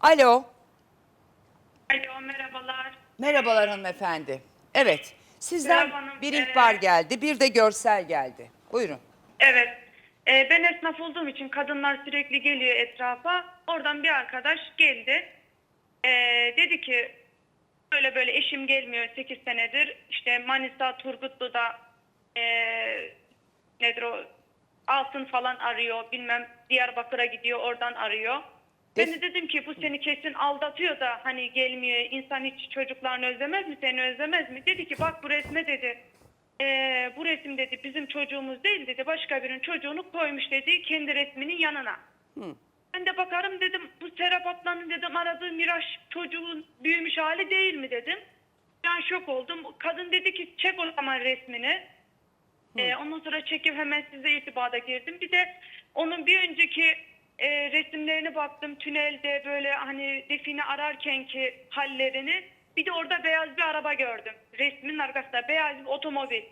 Alo. Alo merhabalar. Merhabalar hanımefendi. Evet. Sizden Merhaba hanım, bir ihbar geldi, bir de görsel geldi. Buyurun. Evet. Ee, ben esnaf olduğum için kadınlar sürekli geliyor etrafa. Oradan bir arkadaş geldi. Ee, dedi ki böyle böyle eşim gelmiyor 8 senedir. İşte Manisa Turgutlu'da ee, nedir o altın falan arıyor. Bilmem Diyarbakır'a gidiyor oradan arıyor. Ben de dedim ki bu seni kesin aldatıyor da hani gelmiyor. İnsan hiç çocuklarını özlemez mi seni özlemez mi? Dedi ki bak bu resme dedi. Ee, bu resim dedi bizim çocuğumuz değil dedi. Başka birinin çocuğunu koymuş dedi kendi resminin yanına. Ben de bakarım dedim bu Serap Atlan'ın dedim aradığı Miraç çocuğun büyümüş hali değil mi dedim. Ben şok oldum. Kadın dedi ki çek o zaman resmini. Ee, ondan sonra çekip hemen size irtibata girdim. Bir de onun bir önceki e, resimlerine baktım. Tünelde böyle hani define ararkenki hallerini. Bir de orada beyaz bir araba gördüm. Resmin arkasında beyaz bir otomobil.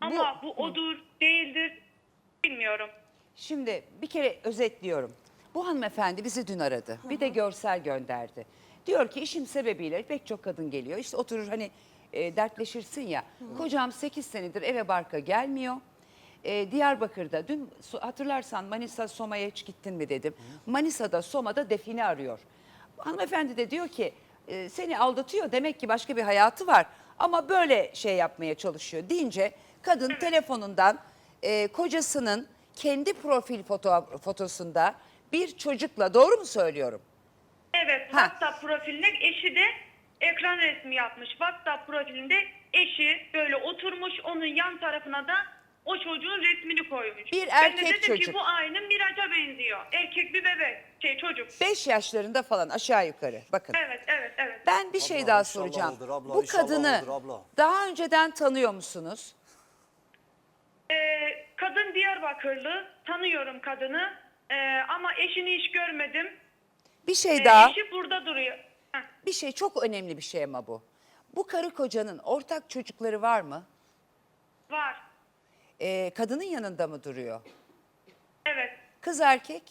Ama bu, odur değildir bilmiyorum. Şimdi bir kere özetliyorum. Bu hanımefendi bizi dün aradı. Bir de görsel gönderdi. Diyor ki işim sebebiyle pek çok kadın geliyor. İşte oturur hani e, dertleşirsin ya. Kocam 8 senedir eve barka gelmiyor. E, Diyarbakır'da dün hatırlarsan Manisa Soma'ya hiç gittin mi dedim. Manisa'da Soma'da define arıyor. Hanımefendi de diyor ki e, seni aldatıyor demek ki başka bir hayatı var. Ama böyle şey yapmaya çalışıyor deyince kadın telefonundan e, kocasının kendi profil foto, fotosunda bir çocukla doğru mu söylüyorum? Evet Ha. WhatsApp profiline eşi de ekran resmi yapmış. WhatsApp profilinde eşi böyle oturmuş onun yan tarafına da o çocuğun resmini koymuş. Bir ben de erkek dedim çocuk. ki bu aynı Miraç'a benziyor. Erkek bir bebek şey çocuk. 5 yaşlarında falan aşağı yukarı bakın. Evet evet evet. Ben bir şey Abla, daha inşallah soracağım. odur abla, Bu inşallah kadını abla. daha önceden tanıyor musunuz? Ee, kadın Diyarbakırlı tanıyorum kadını Ee, ama eşini hiç görmedim. Bir şey Ee, daha. Eşi burada duruyor. Heh, Bir şey çok önemli bir şey ama bu. Bu karı kocanın ortak çocukları var mı? var. Ee, kadının yanında mı duruyor? Evet. Kız erkek?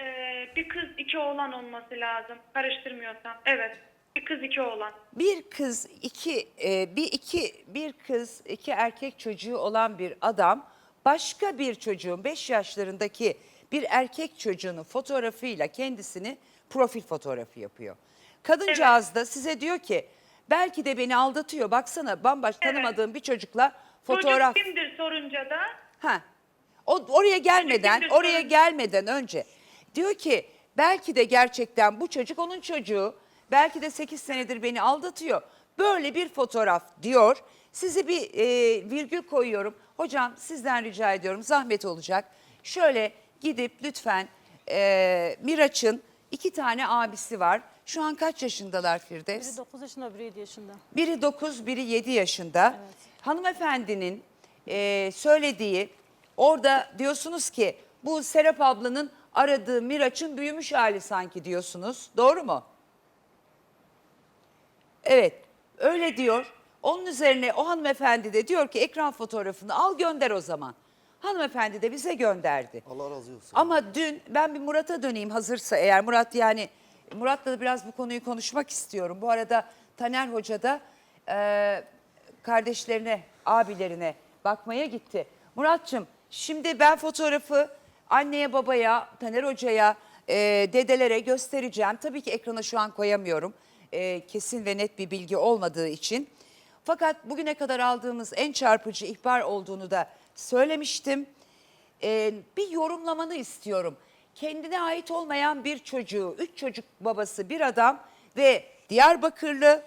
Ee, bir kız iki oğlan olması lazım. Karıştırmıyorsam. Evet. Bir kız iki oğlan. Bir kız iki e, bir iki bir kız iki erkek çocuğu olan bir adam başka bir çocuğun 5 yaşlarındaki bir erkek çocuğunun fotoğrafıyla kendisini profil fotoğrafı yapıyor. Kadıncağız da size diyor ki belki de beni aldatıyor baksana bambaşka tanımadığım bir çocukla fotoğraf. Çocuk kimdir sorunca da Ha. O oraya gelmeden, kimdir oraya sorun? gelmeden önce diyor ki belki de gerçekten bu çocuk onun çocuğu. Belki de 8 senedir beni aldatıyor. Böyle bir fotoğraf diyor. Sizi bir e, virgül koyuyorum. Hocam sizden rica ediyorum zahmet olacak. Şöyle gidip lütfen e, Miraç'ın iki tane abisi var. Şu an kaç yaşındalar Firdevs? Biri 9 yaşında, biri 7 yaşında. Biri 9, biri 7 yaşında. Hanımefendinin e, söylediği, orada diyorsunuz ki bu Serap ablanın aradığı Miraç'ın büyümüş hali sanki diyorsunuz. Doğru mu? Evet, öyle diyor. Onun üzerine o hanımefendi de diyor ki ekran fotoğrafını al gönder o zaman. Hanımefendi de bize gönderdi. Allah razı olsun. Ama dün ben bir Murat'a döneyim hazırsa eğer Murat yani Murat'la da biraz bu konuyu konuşmak istiyorum. Bu arada Taner Hoca da e, kardeşlerine, abilerine bakmaya gitti. Murat'cığım şimdi ben fotoğrafı anneye, babaya, Taner Hoca'ya, e, dedelere göstereceğim. Tabii ki ekrana şu an koyamıyorum. E, kesin ve net bir bilgi olmadığı için. Fakat bugüne kadar aldığımız en çarpıcı ihbar olduğunu da söylemiştim. Ee, bir yorumlamanı istiyorum. Kendine ait olmayan bir çocuğu, üç çocuk babası bir adam ve Diyarbakırlı,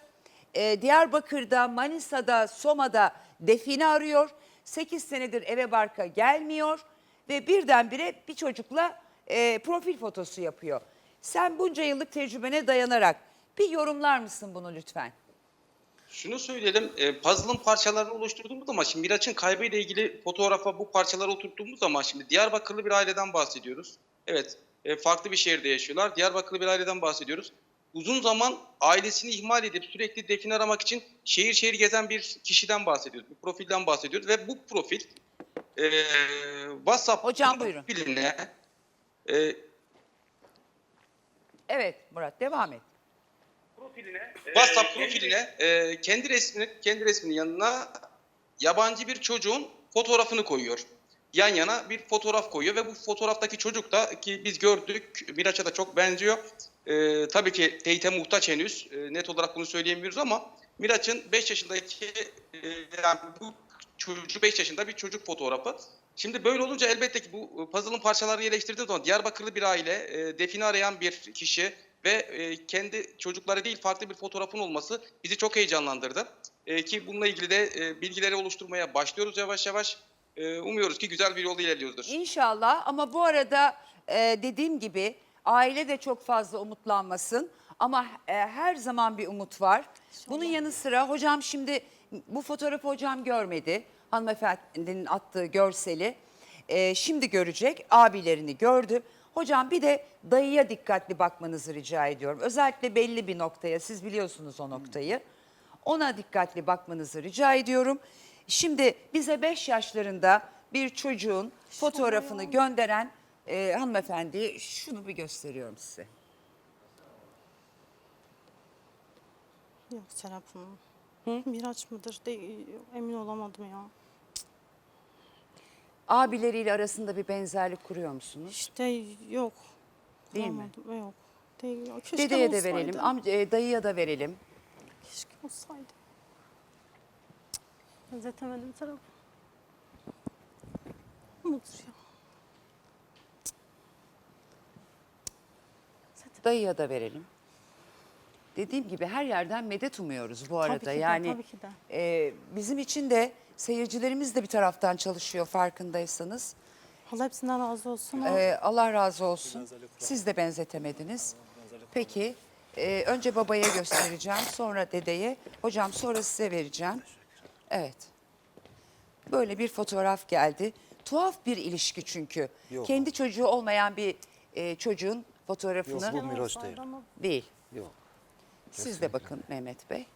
e, Diyarbakır'da, Manisa'da, Soma'da define arıyor. 8 senedir eve barka gelmiyor ve birdenbire bir çocukla e, profil fotosu yapıyor. Sen bunca yıllık tecrübene dayanarak bir yorumlar mısın bunu lütfen? Şunu söyleyelim, e, puzzle'ın parçalarını oluşturduğumuz zaman şimdi Miraç'ın kaybıyla ilgili fotoğrafa bu parçaları oturttuğumuz zaman şimdi Diyarbakırlı bir aileden bahsediyoruz. Evet, e, farklı bir şehirde yaşıyorlar. Diyarbakırlı bir aileden bahsediyoruz. Uzun zaman ailesini ihmal edip sürekli define aramak için şehir şehir gezen bir kişiden bahsediyoruz. Bir profilden bahsediyoruz ve bu profil e, WhatsApp Hocam buyurun. profiline e, Evet Murat devam et. profiline WhatsApp e, profiline e, kendi resmini kendi resminin yanına yabancı bir çocuğun fotoğrafını koyuyor. Yan yana bir fotoğraf koyuyor ve bu fotoğraftaki çocuk da ki biz gördük Miraç'a da çok benziyor. E, tabii ki teyite muhtaç henüz. E, net olarak bunu söyleyemiyoruz ama Miraç'ın 5 yaşındaki e, yani bu çocuk 5 yaşında bir çocuk fotoğrafı. Şimdi böyle olunca elbette ki bu puzzle'ın parçalarını yerleştirdiğim zaman Diyarbakırlı bir aile, e, define arayan bir kişi ve e, kendi çocukları değil farklı bir fotoğrafın olması bizi çok heyecanlandırdı. E, ki bununla ilgili de e, bilgileri oluşturmaya başlıyoruz yavaş yavaş. E, umuyoruz ki güzel bir yolda ilerliyoruzdur. İnşallah ama bu arada e, dediğim gibi aile de çok fazla umutlanmasın. Ama e, her zaman bir umut var. Bunun yanı sıra hocam şimdi bu fotoğrafı hocam görmedi. Hanımefendinin attığı görseli. E, şimdi görecek abilerini gördü. Hocam bir de dayıya dikkatli bakmanızı rica ediyorum. Özellikle belli bir noktaya siz biliyorsunuz o noktayı. Ona dikkatli bakmanızı rica ediyorum. Şimdi bize 5 yaşlarında bir çocuğun fotoğrafını gönderen e, hanımefendiye şunu bir gösteriyorum size. Yok Serap Hanım. Miraç mıdır? Değil, emin olamadım ya. Abileriyle arasında bir benzerlik kuruyor musunuz? İşte yok. Değil mi? Yok. Değil. ya. Keşke Dedeye de olsaydı. verelim, amca, e, dayıya da verelim. Keşke olsaydı. Benzetemedim Serap. Mudur ya. Dayıya da verelim. Dediğim gibi her yerden medet umuyoruz bu arada. ki de, yani tabii ki de. e, bizim için de seyircilerimiz de bir taraftan çalışıyor farkındaysanız. Allah hepsinden razı olsun. Ee, Allah razı olsun. Siz de benzetemediniz. Peki e, önce babaya göstereceğim sonra dedeye. Hocam sonra size vereceğim. Evet. Böyle bir fotoğraf geldi. Tuhaf bir ilişki çünkü. Yok. Kendi çocuğu olmayan bir e, çocuğun fotoğrafını Yok, bu olsaydı değil. değil. Yok. Siz de bakın Mehmet Bey.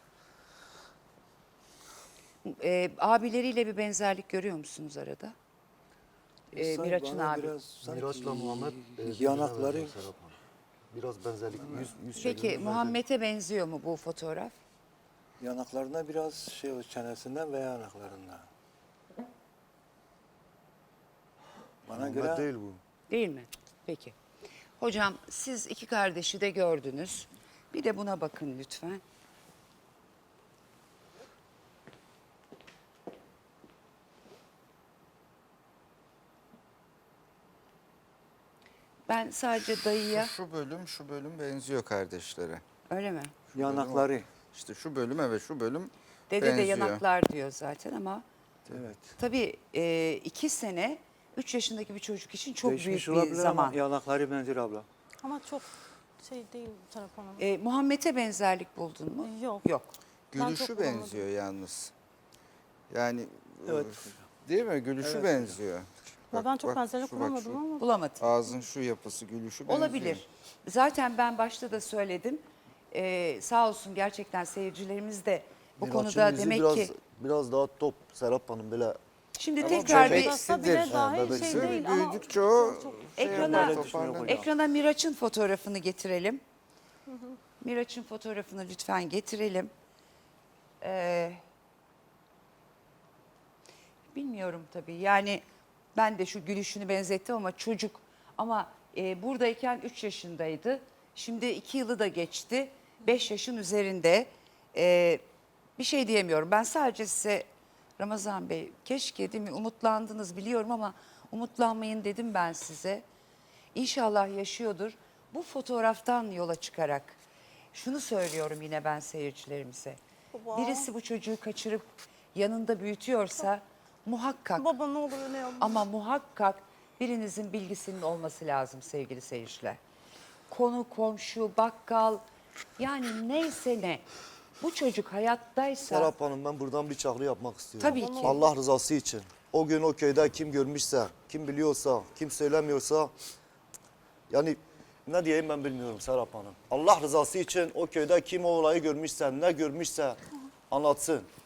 E, abileriyle bir benzerlik görüyor musunuz arada? E, Sanki Miraç'ın bana abi. Biraz, sanki Miraç'la Muhammed e, yanakları birbirine benziyor Serap Hanım. Biraz benzerlik yüz, yüz Peki şeklinde Muhammed'e benziyor mu bu fotoğraf? yanaklarında biraz şey o çenesinden ve yanaklarında. Bana benziyor. göre Muhammed değil bu. Değil mi? Peki. Hocam siz iki kardeşi de gördünüz. Bir de buna bakın lütfen. Ben sadece dayıya Şu bölüm şu bölüm benziyor kardeşlere. öyle mi? yanakları. İşte şu bölüm evet şu bölüm Dede de benziyor. yanaklar diyor zaten ama Evet. tabii e, iki sene üç yaşındaki bir çocuk için çok Değişmiş büyük bir olabilir zaman. ama yanakları benziyor abla. ama çok şey değil Serap Hanım. E, Muhammed'e benzerlik buldun mu? Yok. Yok. Ben Gülüşü bulamadım. benziyor yalnız. Yani Evet. değil mi? Gülüşü Evet. benziyor. Ya ben çok benzerlik şu bak, bulamadım şu ama. Bulamadım. Ağzın şu yapısı gülüşü benziyor. Olabilir. Zaten ben başta da söyledim. Ee, sağ olsun gerçekten seyircilerimiz de bu Miraç'ın konuda yüzü demek biraz, ki... biraz daha top Serap Hanım böyle Şimdi Ama tekrar bir Olsa bile bebeksidir. dahi Ha, şey değil ama Büyüdükçe o şey Ekrana- yapar, toparlanır. ekrana Miraç'ın fotoğrafını getirelim. Miraç'ın fotoğrafını lütfen getirelim. Ee, bilmiyorum tabii yani ben de şu gülüşünü benzettim ama çocuk ama e, buradayken 3 yaşındaydı. Şimdi 2 yılı da geçti. 5 yaşın üzerinde. Ee, bir şey diyemiyorum. Ben sadece size Ramazan Bey keşke değil mi umutlandınız biliyorum ama umutlanmayın dedim ben size. İnşallah yaşıyordur. Bu fotoğraftan yola çıkarak şunu söylüyorum yine ben seyircilerimize. Baba. Birisi bu çocuğu kaçırıp yanında büyütüyorsa muhakkak Baba ne olur öyle yapma. ama muhakkak birinizin bilgisinin olması lazım sevgili seyirciler. Konu, komşu, bakkal yani neyse ne. Bu çocuk hayattaysa Serap Hanım ben buradan bir çağrı yapmak istiyorum. Tabii ki. Allah rızası için. O gün o köyde kim görmüşse, kim biliyorsa, kim söylemiyorsa yani ne diyeyim ben bilmiyorum Serap Hanım. Allah rızası için o köyde kim o olayı görmüşse, ne görmüşse anlatsın.